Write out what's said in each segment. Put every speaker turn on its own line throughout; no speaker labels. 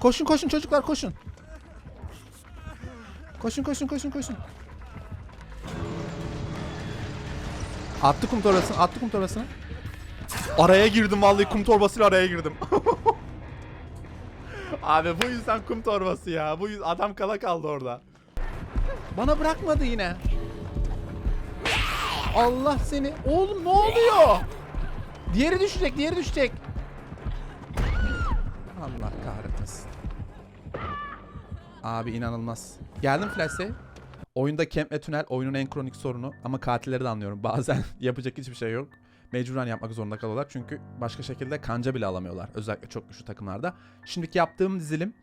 Koşun koşun çocuklar koşun. Koşun koşun koşun koşun. Attı kum torbasını, attı kum torbasını. Araya girdim vallahi kum torbasıyla araya girdim. Abi bu yüzden kum torbası ya. Bu yüzden adam kala kaldı orada. Bana bırakmadı yine. Allah seni. Oğlum ne oluyor? Diğeri düşecek, diğeri düşecek. Abi inanılmaz. Geldim Flash'e. Oyunda camp ve tünel oyunun en kronik sorunu ama katilleri de anlıyorum. Bazen yapacak hiçbir şey yok. Mecburen yapmak zorunda kalıyorlar çünkü başka şekilde kanca bile alamıyorlar. Özellikle çok güçlü takımlarda. Şimdiki yaptığım dizilim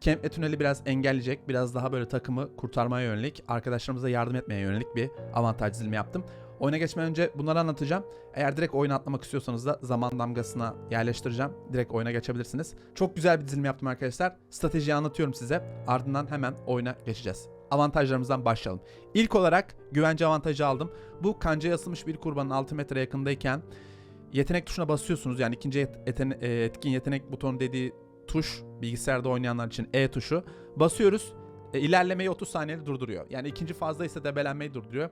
camp ve tüneli biraz engelleyecek. Biraz daha böyle takımı kurtarmaya yönelik, arkadaşlarımıza yardım etmeye yönelik bir avantaj dizilimi yaptım. Oyuna geçmeden önce bunları anlatacağım. Eğer direkt oyuna atlamak istiyorsanız da zaman damgasına yerleştireceğim. Direkt oyuna geçebilirsiniz. Çok güzel bir dizilim yaptım arkadaşlar. Stratejiyi anlatıyorum size. Ardından hemen oyuna geçeceğiz. Avantajlarımızdan başlayalım. İlk olarak güvence avantajı aldım. Bu kancaya asılmış bir kurbanın 6 metre yakındayken yetenek tuşuna basıyorsunuz. Yani ikinci et- etene- e, etkin yetenek butonu dediği tuş bilgisayarda oynayanlar için E tuşu. Basıyoruz. E, ilerlemeyi 30 saniyede durduruyor. Yani ikinci fazla ise debelenmeyi durduruyor.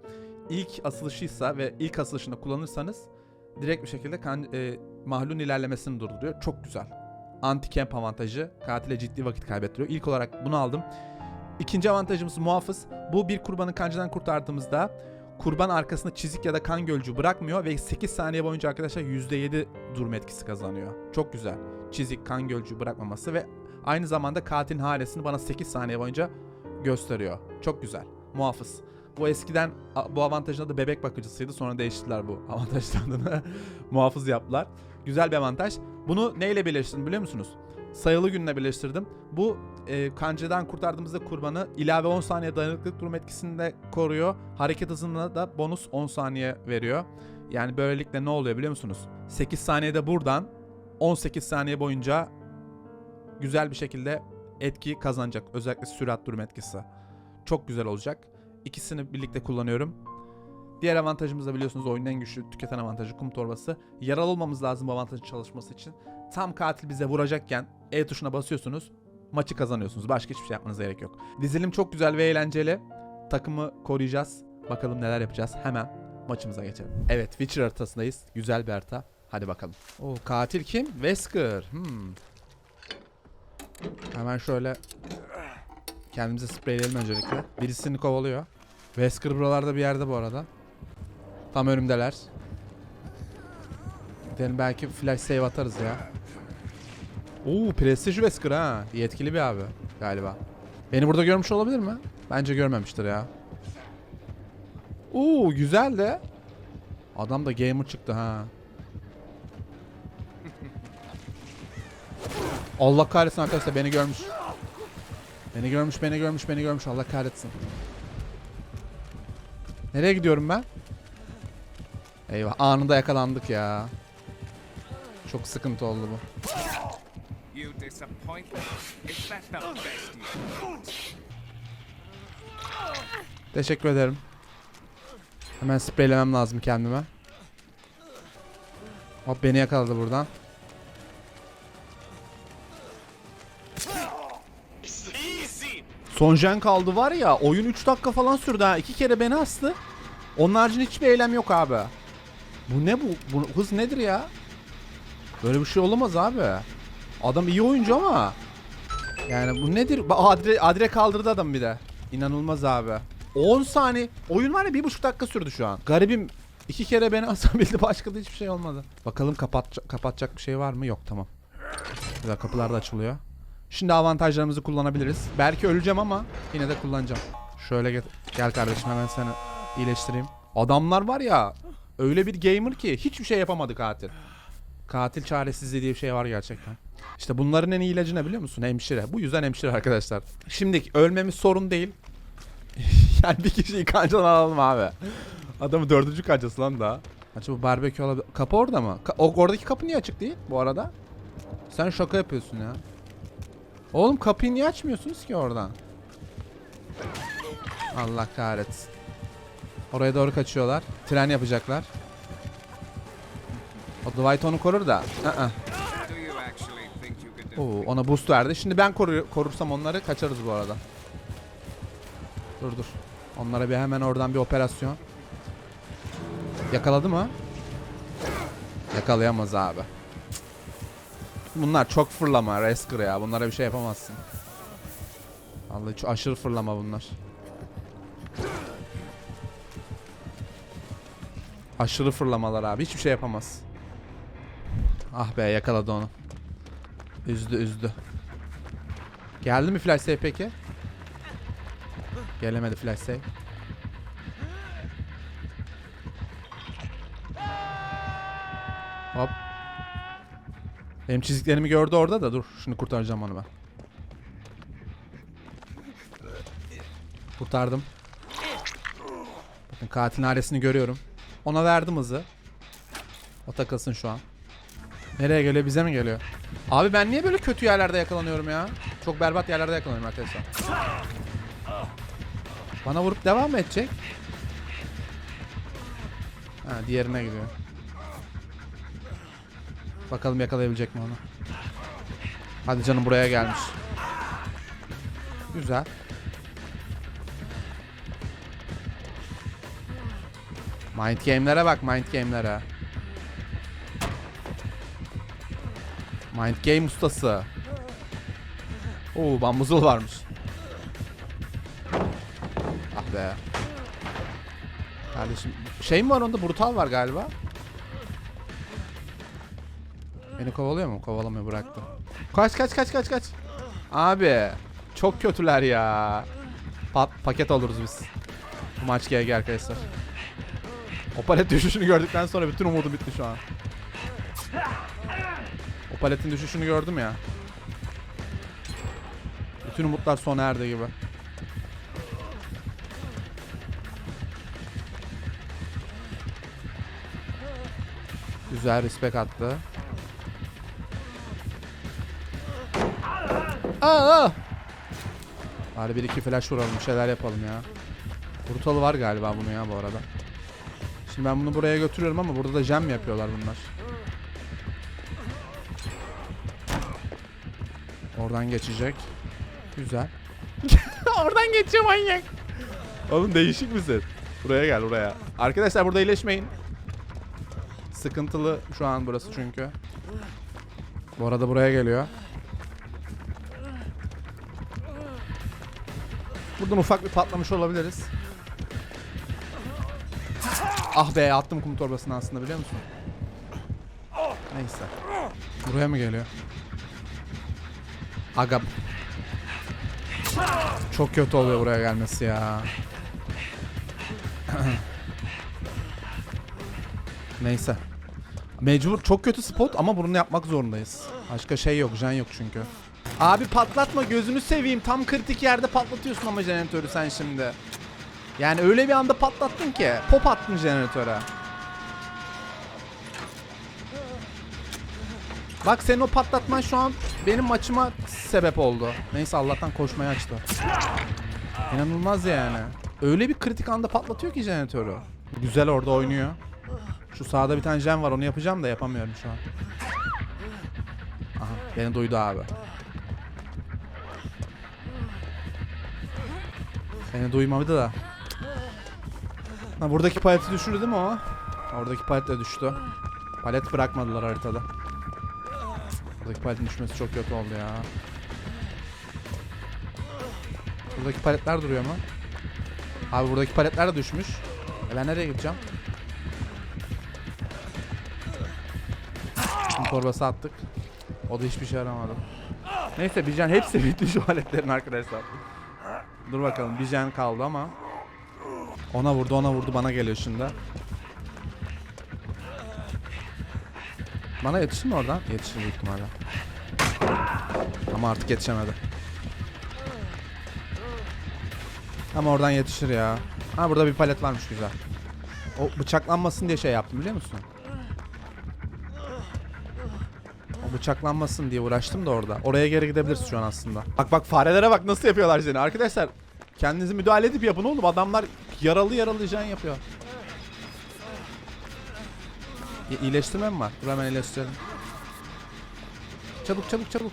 İlk asılışıysa ve ilk asılışında kullanırsanız direkt bir şekilde kan, e, mahlun ilerlemesini durduruyor. Çok güzel. Anti camp avantajı katile ciddi vakit kaybettiriyor. İlk olarak bunu aldım. İkinci avantajımız muhafız. Bu bir kurbanı kancadan kurtardığımızda kurban arkasında çizik ya da kan gölcü bırakmıyor ve 8 saniye boyunca arkadaşlar %7 durma etkisi kazanıyor. Çok güzel. Çizik, kan gölcü bırakmaması ve aynı zamanda katilin haresini bana 8 saniye boyunca gösteriyor. Çok güzel. Muhafız. Bu eskiden bu avantajın adı bebek bakıcısıydı. Sonra değiştirdiler bu avantajın adını. Muhafız yaptılar. Güzel bir avantaj. Bunu neyle birleştirdim biliyor musunuz? Sayılı günle birleştirdim. Bu e, kancadan kurtardığımızda kurbanı ilave 10 saniye dayanıklılık durum etkisinde koruyor. Hareket hızına da bonus 10 saniye veriyor. Yani böylelikle ne oluyor biliyor musunuz? 8 saniyede buradan 18 saniye boyunca güzel bir şekilde etki kazanacak. Özellikle sürat durum etkisi. Çok güzel olacak. İkisini birlikte kullanıyorum. Diğer avantajımız da biliyorsunuz oyunun en güçlü tüketen avantajı kum torbası. Yaralı olmamız lazım bu avantajın çalışması için. Tam katil bize vuracakken E tuşuna basıyorsunuz. Maçı kazanıyorsunuz. Başka hiçbir şey yapmanıza gerek yok. Dizilim çok güzel ve eğlenceli. Takımı koruyacağız. Bakalım neler yapacağız. Hemen maçımıza geçelim. Evet Witcher haritasındayız. Güzel bir harita. Hadi bakalım. Oo, katil kim? Wesker. Hmm. Hemen şöyle kendimize spreyleyelim öncelikle. Birisini kovalıyor. Wesker buralarda bir yerde bu arada. Tam önümdeler. Gidelim belki flash save atarız ya. Oo prestij Wesker ha. Yetkili bir abi galiba. Beni burada görmüş olabilir mi? Bence görmemiştir ya. Oo güzel de. Adam da gamer çıktı ha. Allah kahretsin arkadaşlar beni görmüş. Beni görmüş, beni görmüş, beni görmüş. Allah kahretsin. Nereye gidiyorum ben? Eyvah anında yakalandık ya. Çok sıkıntı oldu bu. Teşekkür ederim. Hemen spreylemem lazım kendime. Hop beni yakaladı buradan. Son jen kaldı var ya oyun 3 dakika falan sürdü ha. 2 kere beni astı. Onun haricinde hiçbir eylem yok abi. Bu ne bu? bu hız nedir ya? Böyle bir şey olamaz abi. Adam iyi oyuncu ama. Yani bu nedir? Adre, Adre kaldırdı adam bir de. İnanılmaz abi. 10 saniye. Oyun var ya bir buçuk dakika sürdü şu an. Garibim iki kere beni asabildi. Başka da hiçbir şey olmadı. Bakalım kapat kapatacak bir şey var mı? Yok tamam. Güzel kapılar da açılıyor. Şimdi avantajlarımızı kullanabiliriz. Belki öleceğim ama yine de kullanacağım. Şöyle gel, gel kardeşim hemen seni iyileştireyim. Adamlar var ya öyle bir gamer ki hiçbir şey yapamadı katil. Katil çaresizliği diye bir şey var gerçekten. İşte bunların en iyi ilacı ne biliyor musun? Hemşire. Bu yüzden hemşire arkadaşlar. Şimdi ölmemiz sorun değil. yani bir kişiyi kancadan alalım abi. Adamı dördüncü kancası lan daha. Acaba barbekü olabilir. Kapı orada mı? Ka- oradaki kapı niye açık değil bu arada? Sen şaka yapıyorsun ya. Oğlum kapıyı niye açmıyorsunuz ki oradan? Allah kahretsin. Oraya doğru kaçıyorlar. Tren yapacaklar. O Dwight onu korur da. Aa.
Could
Oo, ona boost verdi. Şimdi ben koru- korursam onları kaçarız bu arada. Dur dur. Onlara bir hemen oradan bir operasyon. Yakaladı mı? Yakalayamaz abi. Bunlar çok fırlama Resker ya. Bunlara bir şey yapamazsın. Vallahi çok aşırı fırlama bunlar. Aşırı fırlamalar abi. Hiçbir şey yapamaz. Ah be yakaladı onu. Üzdü üzdü. Geldi mi flash save peki? Gelemedi flash save. Benim çiziklerimi gördü orada da dur. Şunu kurtaracağım onu ben. Kurtardım. Bakın katilin ailesini görüyorum. Ona verdim hızı. O takılsın şu an. Nereye geliyor? Bize mi geliyor? Abi ben niye böyle kötü yerlerde yakalanıyorum ya? Çok berbat yerlerde yakalanıyorum arkadaşlar. Bana vurup devam mı edecek? Ha diğerine gidiyor. Bakalım yakalayabilecek mi onu? Hadi canım buraya gelmiş. Güzel. Mind game'lere bak mind game'lere. Mind game ustası. Oo bambuzul varmış. Ah be. Kardeşim şey mi var onda brutal var galiba. Beni kovalıyor mu? Kovalamıyor bıraktı. Kaç kaç kaç kaç kaç. Abi çok kötüler ya. Pa- paket oluruz biz. Bu maç GG arkadaşlar. O palet düşüşünü gördükten sonra bütün umudum bitti şu an. O paletin düşüşünü gördüm ya. Bütün umutlar sona erdi gibi. Güzel respect attı. Aa! Bari bir iki flash vuralım, bir şeyler yapalım ya. Brutalı var galiba bunu ya bu arada. Şimdi ben bunu buraya götürüyorum ama burada da jam yapıyorlar bunlar. Oradan geçecek. Güzel. Oradan geçiyor manyak. Oğlum değişik misin? Buraya gel buraya. Arkadaşlar burada iyileşmeyin. Sıkıntılı şu an burası çünkü. Bu arada buraya geliyor. Buradan ufak bir patlamış olabiliriz. Ah be attım kum torbasını aslında biliyor musun? Neyse. Buraya mı geliyor? Aga. Çok kötü oluyor buraya gelmesi ya. Neyse. Mecbur çok kötü spot ama bunu yapmak zorundayız. Başka şey yok, jen yok çünkü. Abi patlatma gözünü seveyim. Tam kritik yerde patlatıyorsun ama jeneratörü sen şimdi. Yani öyle bir anda patlattın ki. Pop attın jeneratöre. Bak senin o patlatman şu an benim maçıma sebep oldu. Neyse Allah'tan koşmayı açtı. İnanılmaz yani. Öyle bir kritik anda patlatıyor ki jeneratörü. Güzel orada oynuyor. Şu sağda bir tane jen var onu yapacağım da yapamıyorum şu an. Aha beni duydu abi. Beni duymadı da. Ha, buradaki paleti düşürdü değil mi o? Oradaki palet de düştü. Palet bırakmadılar haritada. Buradaki paletin düşmesi çok kötü oldu ya. Buradaki paletler duruyor mu? Abi buradaki paletler de düşmüş. E ben nereye gideceğim? Şimdi torbası attık. O da hiçbir şey yaramadı. Neyse Bijan hepsi bitti şu aletlerin arkadaşlar. Dur bakalım Bijan kaldı ama. Ona vurdu ona vurdu bana geliyor şimdi. Bana yetişir mi oradan? Yetişir büyük ihtimalle. Ama artık yetişemedi. Ama oradan yetişir ya. Ha burada bir palet varmış güzel. O bıçaklanmasın diye şey yaptım biliyor musun? Bıçaklanmasın diye uğraştım da orada. Oraya geri gidebiliriz şu an aslında. Bak bak farelere bak nasıl yapıyorlar seni. Arkadaşlar kendinizi müdahale edip yapın oğlum. Adamlar yaralı yaralı can yapıyor. İ- İyileştirme mi var? Dur hemen iyileştirelim. Çabuk çabuk çabuk.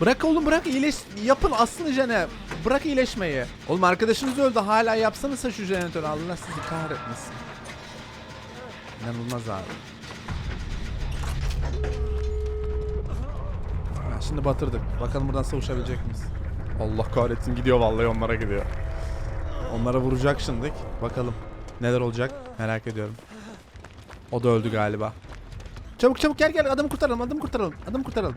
Bırak oğlum bırak iyileş yapın aslında jene. Bırak iyileşmeyi. Oğlum arkadaşınız öldü hala yapsanıza şu jeneratörü Allah sizi kahretmesin. İnanılmaz abi. Şimdi batırdık. Bakalım buradan savuşabilecek miyiz? Allah kahretsin gidiyor vallahi onlara gidiyor. Onlara vuracak şimdi. Bakalım neler olacak merak ediyorum. O da öldü galiba. Çabuk çabuk gel gel adamı kurtaralım adamı kurtaralım adamı kurtaralım.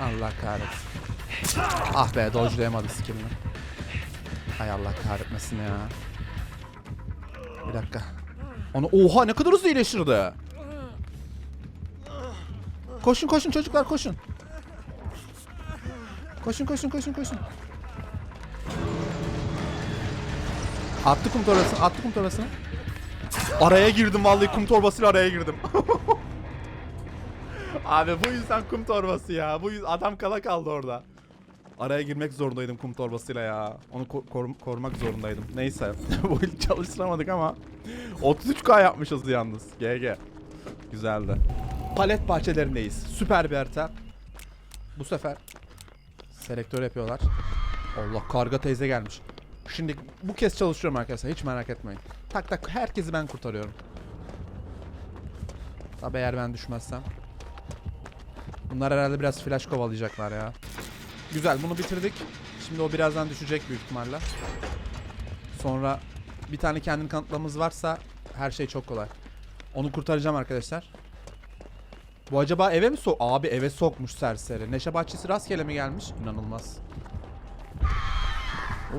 Allah kahretsin. Ah be dodge'layamadı skillini. Hay Allah kahretmesin ya. Bir dakika. Onu oha ne kadar hızlı iyileştirdi. Koşun koşun çocuklar koşun. Koşun koşun koşun koşun. Attı kum torbasını, attı kum torbasını. Araya girdim vallahi kum torbasıyla araya girdim. Abi bu yüzden kum torbası ya. Bu yüz adam kala kaldı orada. Araya girmek zorundaydım kum torbasıyla ya. Onu ko- korum- korumak zorundaydım. Neyse. bu ilk çalıştıramadık ama 33k yapmışız yalnız. GG. Güzeldi. Palet bahçelerindeyiz. Süper bir harita. Bu sefer selektör yapıyorlar. Allah karga teyze gelmiş. Şimdi bu kez çalışıyorum arkadaşlar. Hiç merak etmeyin. Tak tak herkesi ben kurtarıyorum. Tabi eğer ben düşmezsem. Bunlar herhalde biraz flash kovalayacaklar ya. Güzel bunu bitirdik. Şimdi o birazdan düşecek büyük ihtimalle. Sonra bir tane kendini kanıtlamamız varsa her şey çok kolay. Onu kurtaracağım arkadaşlar. Bu acaba eve mi sok? Abi eve sokmuş serseri. Neşe bahçesi rastgele mi gelmiş? İnanılmaz. Oo.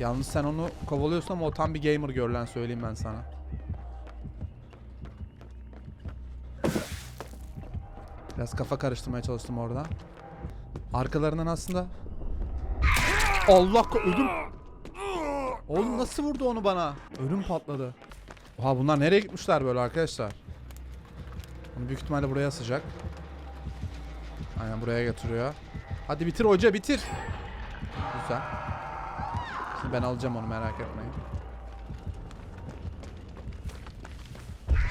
Yalnız sen onu kovalıyorsun ama o tam bir gamer görülen söyleyeyim ben sana. Biraz kafa karıştırmaya çalıştım orada. Arkalarından aslında... Allah ödüm... Oğlum nasıl vurdu onu bana? Ölüm patladı. Oha bunlar nereye gitmişler böyle arkadaşlar? Onu büyük ihtimalle buraya asacak. Aynen buraya götürüyor. Hadi bitir hoca bitir. Güzel. Şimdi ben alacağım onu merak etmeyin.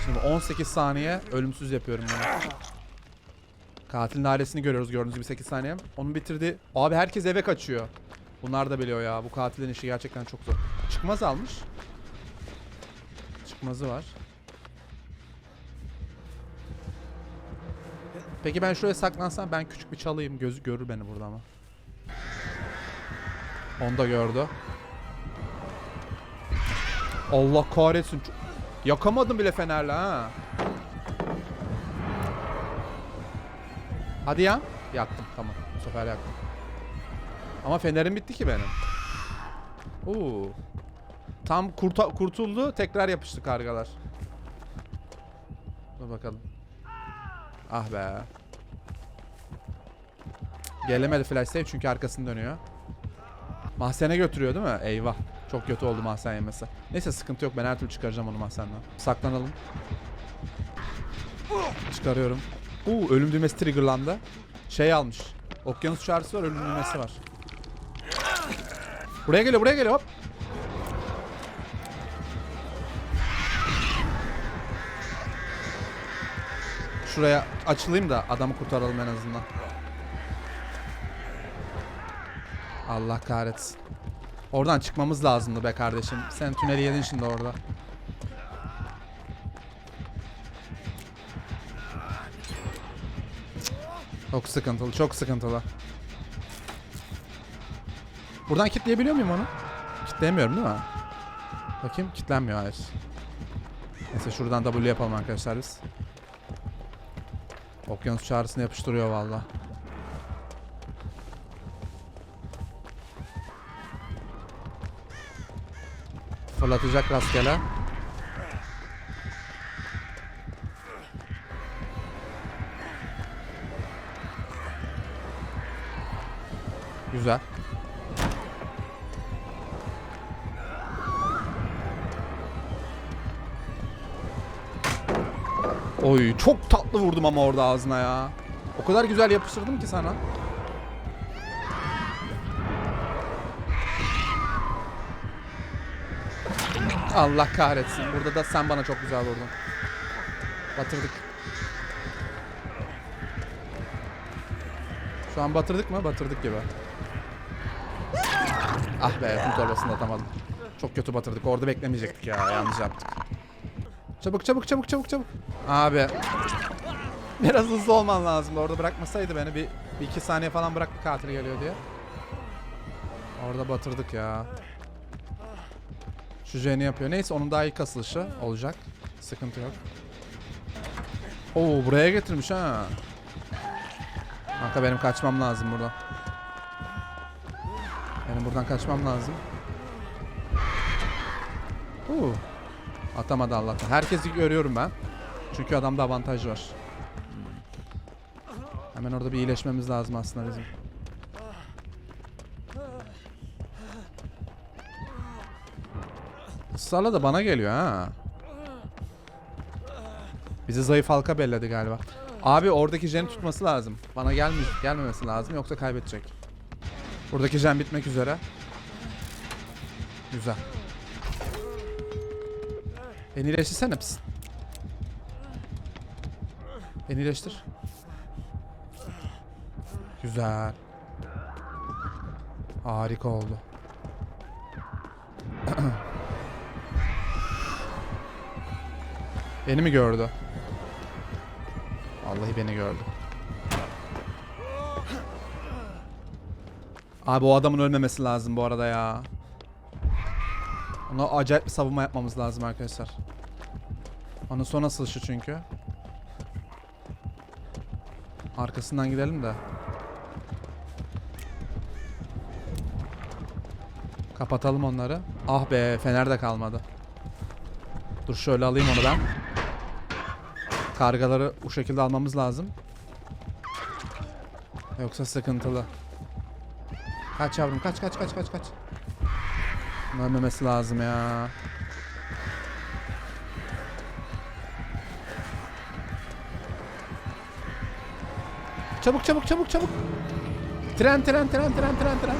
Şimdi 18 saniye ölümsüz yapıyorum bunu. Katilin ailesini görüyoruz gördüğünüz gibi 8 saniye. Onu bitirdi. Abi herkes eve kaçıyor. Bunlar da biliyor ya. Bu katilin işi gerçekten çok zor. Çıkmaz almış. Çıkmazı var. Peki ben şuraya saklansam ben küçük bir çalayım. Gözü görür beni burada ama. Onu da gördü. Allah kahretsin. Yakamadım bile fenerle ha. Hadi ya. Yaktım tamam. Bu sefer yaktım. Ama fenerim bitti ki benim. Oo. Tam kurta kurtuldu. Tekrar yapıştı kargalar. Dur bakalım. Ah be. Gelemedi flash save çünkü arkasını dönüyor. Mahzene götürüyor değil mi? Eyvah. Çok kötü oldu mahzen yemesi. Neyse sıkıntı yok. Ben her türlü çıkaracağım onu mahzenden. Saklanalım. Çıkarıyorum. Uuu ölüm düğmesi triggerlandı. Şey almış. Okyanus çağrısı var, ölüm düğmesi var. Buraya geliyor, buraya geliyor. Hop. Şuraya açılayım da adamı kurtaralım en azından. Allah kahretsin. Oradan çıkmamız lazımdı be kardeşim. Sen tüneli yedin şimdi orada. Çok sıkıntılı, çok sıkıntılı. Buradan kitleyebiliyor muyum onu? Kitleyemiyorum değil mi? Bakayım, kitlenmiyor hayır. Neyse şuradan W yapalım arkadaşlar biz. Okyanus çağrısını yapıştırıyor valla. Fırlatacak rastgele. Oy çok tatlı vurdum ama orada ağzına ya. O kadar güzel yapıştırdım ki sana. Allah kahretsin. Burada da sen bana çok güzel vurdun. Batırdık. Şu an batırdık mı? Batırdık gibi. Ah be kum torbasını atamadım. Çok kötü batırdık. Orada beklemeyecektik ya. Yanlış yaptık. Çabuk çabuk çabuk çabuk çabuk. Abi. Biraz hızlı olman lazım. Orada bırakmasaydı beni bir, bir iki saniye falan bıraktı katil geliyor diye. Orada batırdık ya. Şu Jenny yapıyor. Neyse onun daha iyi kasılışı olacak. Sıkıntı yok. Oo buraya getirmiş ha. Kanka benim kaçmam lazım buradan. Benim buradan kaçmam lazım. Oo. Atamadı Allah'tan. Herkesi görüyorum ben. Çünkü adamda avantaj var. Hmm. Hemen orada bir iyileşmemiz lazım aslında bizim. Israrla da bana geliyor ha. Bizi zayıf halka belledi galiba. Abi oradaki jeni tutması lazım. Bana gelmiş, gelmemesi lazım yoksa kaybedecek. Buradaki jen bitmek üzere. Güzel. Beni iyileştirsene pis. Beni iyileştir. Güzel. Harika oldu. Beni mi gördü? Vallahi beni gördü. Abi o adamın ölmemesi lazım bu arada ya. Ona acayip bir savunma yapmamız lazım arkadaşlar. Onun son asılışı çünkü. Arkasından gidelim de. Kapatalım onları. Ah be fener de kalmadı. Dur şöyle alayım onu ben. Kargaları bu şekilde almamız lazım. Yoksa sıkıntılı. Kaç yavrum kaç kaç kaç kaç kaç. Ölmemesi lazım ya. Çabuk çabuk çabuk çabuk. Tren tren tren tren tren tren.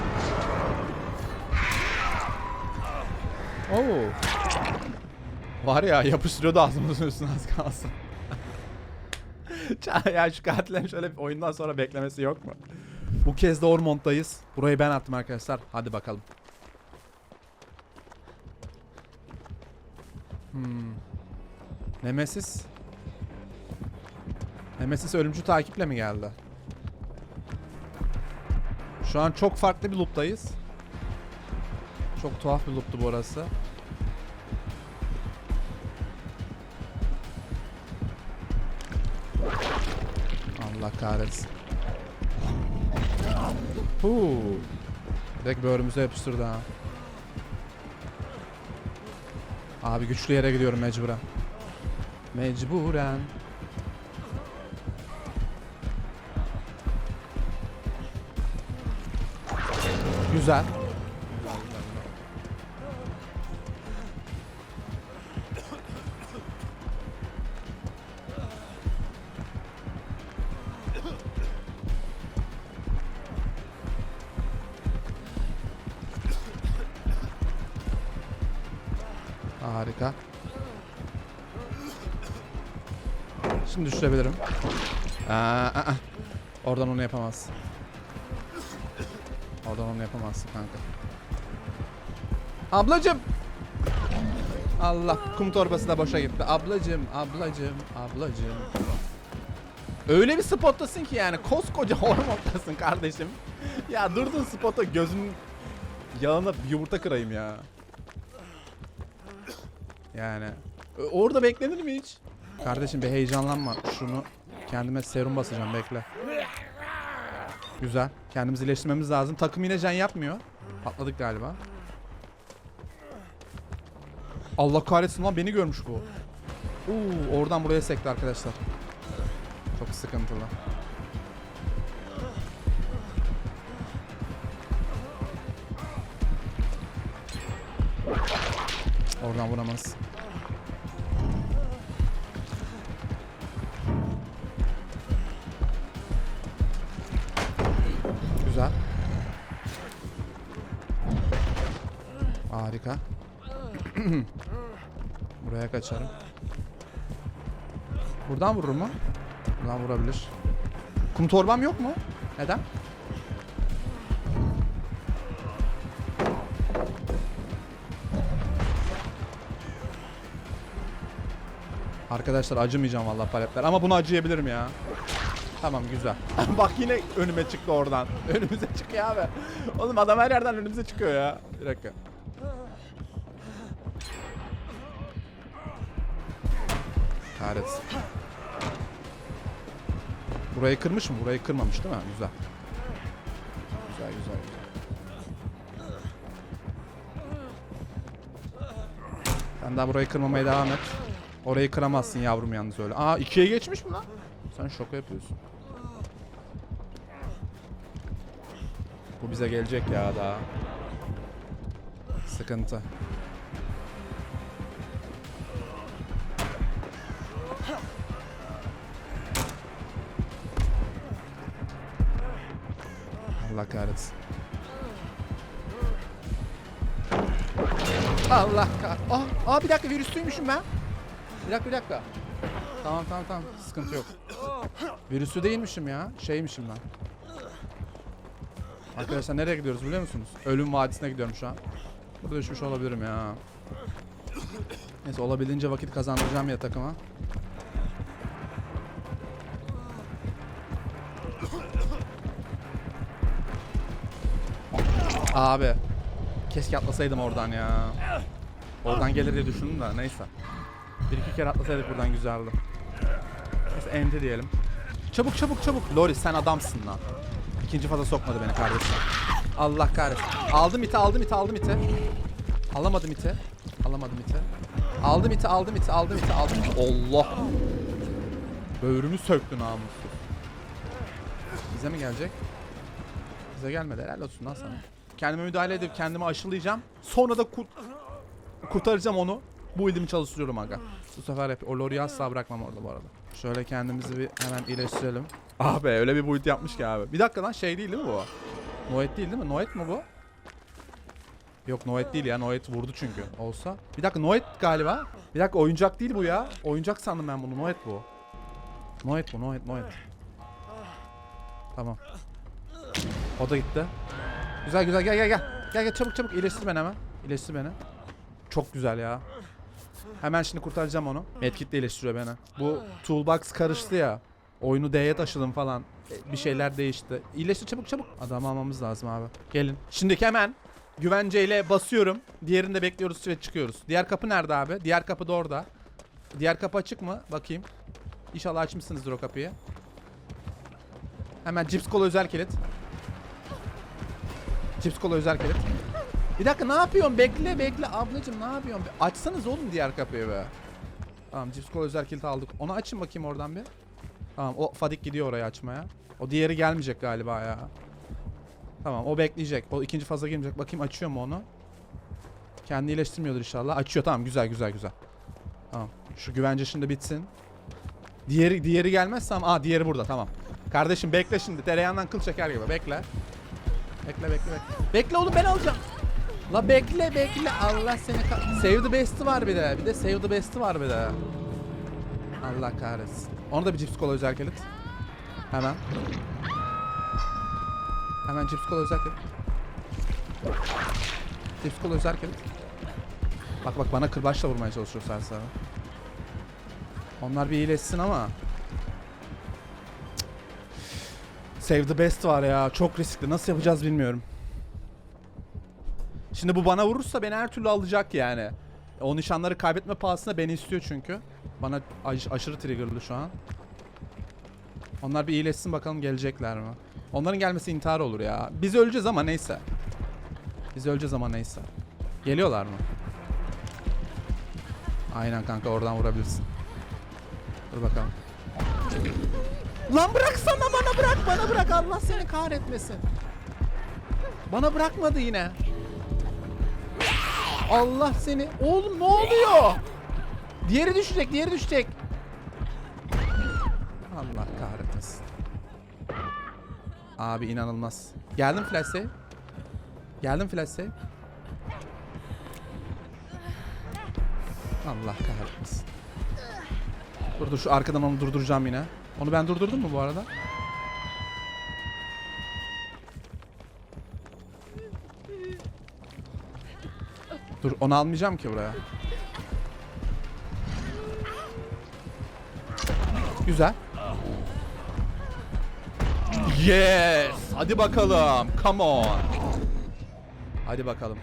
Oo. Var ya yapıştırıyordu ağzımızın üstüne az kalsın. Ya şu katillerin şöyle oyundan sonra beklemesi yok mu? Bu kez de Ormont'tayız. Burayı ben attım arkadaşlar. Hadi bakalım. Hmm. Nemesis. Nemesis ölümcü takiple mi geldi? Şu an çok farklı bir loop'tayız. Çok tuhaf bir loop'tu bu orası. Allah kahretsin. Huu. Direkt böğrümüze yapıştırdı ha. Abi güçlü yere gidiyorum mecburen. Mecburen. Güzel. Harika. Şimdi düşürebilirim. Aa, aa, aa. Oradan onu yapamaz. Oradan onu yapamazsın kanka. Ablacım. Allah kum torbası da boşa gitti. Ablacım, ablacım, ablacım. Öyle bir spottasın ki yani koskoca hormontasın kardeşim. ya durdun spotta gözüm yağına yumurta kırayım ya. Yani Ö- orada beklenir mi hiç? Kardeşim bir heyecanlanma. Şunu kendime serum basacağım bekle. Güzel. Kendimizi iyileştirmemiz lazım. Takım yine can yapmıyor. Patladık galiba. Allah kahretsin lan beni görmüş bu. Oo, oradan buraya sekti arkadaşlar. Çok sıkıntılı. Oradan vuramaz. açarım. Buradan vurur mu? Buradan vurabilir. Kum torbam yok mu? Neden? Arkadaşlar acımayacağım vallahi paletler ama bunu acıyabilirim ya. Tamam güzel. Bak yine önüme çıktı oradan. Önümüze çık ya abi. Oğlum adam her yerden önümüze çıkıyor ya. Bir dakika. Kahretsin. Burayı kırmış mı? Burayı kırmamış değil mi? Güzel. Güzel güzel güzel. Sen daha burayı kırmamaya devam et. Orayı kıramazsın yavrum yalnız öyle. Aa ikiye geçmiş mi lan? Sen şoka yapıyorsun. Bu bize gelecek ya daha. Sıkıntı. Allah kahretsin. Allah kah... Aa, aa bir dakika virüslüymüşüm ben. Bir dakika bir dakika. Tamam tamam tamam sıkıntı yok. Virüslü değilmişim ya. Şeymişim ben. Arkadaşlar nereye gidiyoruz biliyor musunuz? Ölüm Vadisi'ne gidiyorum şu an. Burada düşmüş olabilirim ya. Neyse olabildiğince vakit kazandıracağım ya takıma. Abi. Keşke atlasaydım oradan ya. Oradan gelir diye düşündüm de neyse. Bir iki kere atlasaydık buradan güzeldi. Neyse enti diyelim. Çabuk çabuk çabuk. Loris sen adamsın lan. İkinci fazla sokmadı beni kardeşim. Allah kahretsin. Aldım iti aldım iti aldım iti. Alamadım iti. Alamadım iti. Aldım iti aldım iti aldım iti aldım iti. Allah. Böğrümü söktün namussuz. Bize mi gelecek? Bize gelmedi helal olsun lan sana. Kendime müdahale edip kendimi aşılayacağım. Sonra da kurt kurtaracağım onu. Bu ilimi çalıştırıyorum aga. Bu sefer hep o Lori'yi asla bırakmam orada bu arada. Şöyle kendimizi bir hemen iyileştirelim. Ah be öyle bir build yapmış ki abi. Bir dakika lan şey değil değil mi bu? Noet değil değil mi? Noet mi bu? Yok Noet değil ya. Noet vurdu çünkü. Olsa. Bir dakika Noet galiba. Bir dakika oyuncak değil bu ya. Oyuncak sandım ben bunu. Noet bu. Noet bu. Noet. Noet. Tamam. O da gitti. Güzel güzel gel gel gel. Gel gel çabuk çabuk iyileştir beni hemen. İyileştir beni. Çok güzel ya. Hemen şimdi kurtaracağım onu. Medkit de iyileştiriyor beni. Bu toolbox karıştı ya. Oyunu D'ye taşıdım falan. E, Bir şeyler değişti. İyileştir çabuk çabuk. Adamı almamız lazım abi. Gelin. Şimdiki hemen güvenceyle basıyorum. Diğerini de bekliyoruz ve çıkıyoruz. Diğer kapı nerede abi? Diğer kapı da orada. Diğer kapı açık mı? Bakayım. İnşallah açmışsınızdır o kapıyı. Hemen cips kola özel kilit. Cips kola özel kilit. Bir dakika ne yapıyorsun? Bekle bekle ablacım ne yapıyorsun? Açsanız oğlum diğer kapıyı be. Tamam cips kola özel kilit aldık. Onu açın bakayım oradan bir. Tamam o Fadik gidiyor orayı açmaya. O diğeri gelmeyecek galiba ya. Tamam o bekleyecek. O ikinci faza girmeyecek. Bakayım açıyor mu onu? Kendi iyileştirmiyordur inşallah. Açıyor tamam güzel güzel güzel. Tamam. Şu güvence şimdi bitsin. Diğeri diğeri gelmezse ama aa diğeri burada tamam. Kardeşim bekle şimdi. Tereyağından kıl çeker gibi. Bekle. Bekle bekle bekle. Bekle oğlum ben alacağım. La bekle bekle. Allah seni ka- Save the best'i var bir de. Bir de save the best'i var bir de. Allah kahretsin. Onu da bir cips kola özel kilit. Hemen. Hemen cips kola özel kilit. Cips kola özel kilit. Bak bak bana kırbaçla vurmaya çalışıyor Serseri. Onlar bir iyileşsin ama. Save the best var ya. Çok riskli. Nasıl yapacağız bilmiyorum. Şimdi bu bana vurursa beni her türlü alacak yani. O nişanları kaybetme pahasına beni istiyor çünkü. Bana aş- aşırı triggerlı şu an. Onlar bir iyileşsin bakalım gelecekler mi? Onların gelmesi intihar olur ya. Biz öleceğiz ama neyse. Biz öleceğiz ama neyse. Geliyorlar mı? Aynen kanka oradan vurabilirsin. Dur bakalım. Lan bıraksana bana bırak bana bırak Allah seni kahretmesin. Bana bırakmadı yine. Allah seni. Oğlum ne oluyor? Diğeri düşecek, diğeri düşecek. Allah kahretmesin. Abi inanılmaz. Geldim flash save. Geldim flash save. Allah kahretmesin. Dur dur şu arkadan onu durduracağım yine. Onu ben durdurdum mu bu arada? Dur onu almayacağım ki buraya. Güzel. Yes. Hadi bakalım. Come on. Hadi bakalım.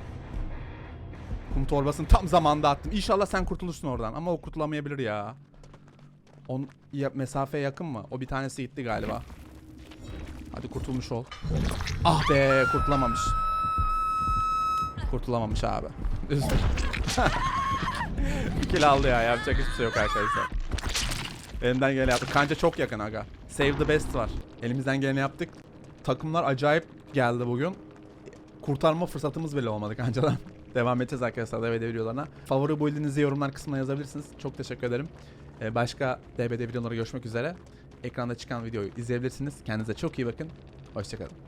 Kum torbasını tam zamanda attım. İnşallah sen kurtulursun oradan. Ama o kurtulamayabilir ya. On ya, mesafe yakın mı? O bir tanesi gitti galiba. Hadi kurtulmuş ol. Ah be kurtulamamış. Kurtulamamış abi. Üzgün. Bir kill aldı ya. Yapacak hiçbir şey yok arkadaşlar. Elimden geleni yaptık. Kanca çok yakın aga. Save the best var. Elimizden geleni yaptık. Takımlar acayip geldi bugün. Kurtarma fırsatımız bile olmadı kancadan. Devam edeceğiz arkadaşlar DVD videolarına. Favori build'inizi yorumlar kısmına yazabilirsiniz. Çok teşekkür ederim. Ee, başka DVD videoları görüşmek üzere. Ekranda çıkan videoyu izleyebilirsiniz. Kendinize çok iyi bakın. Hoşçakalın.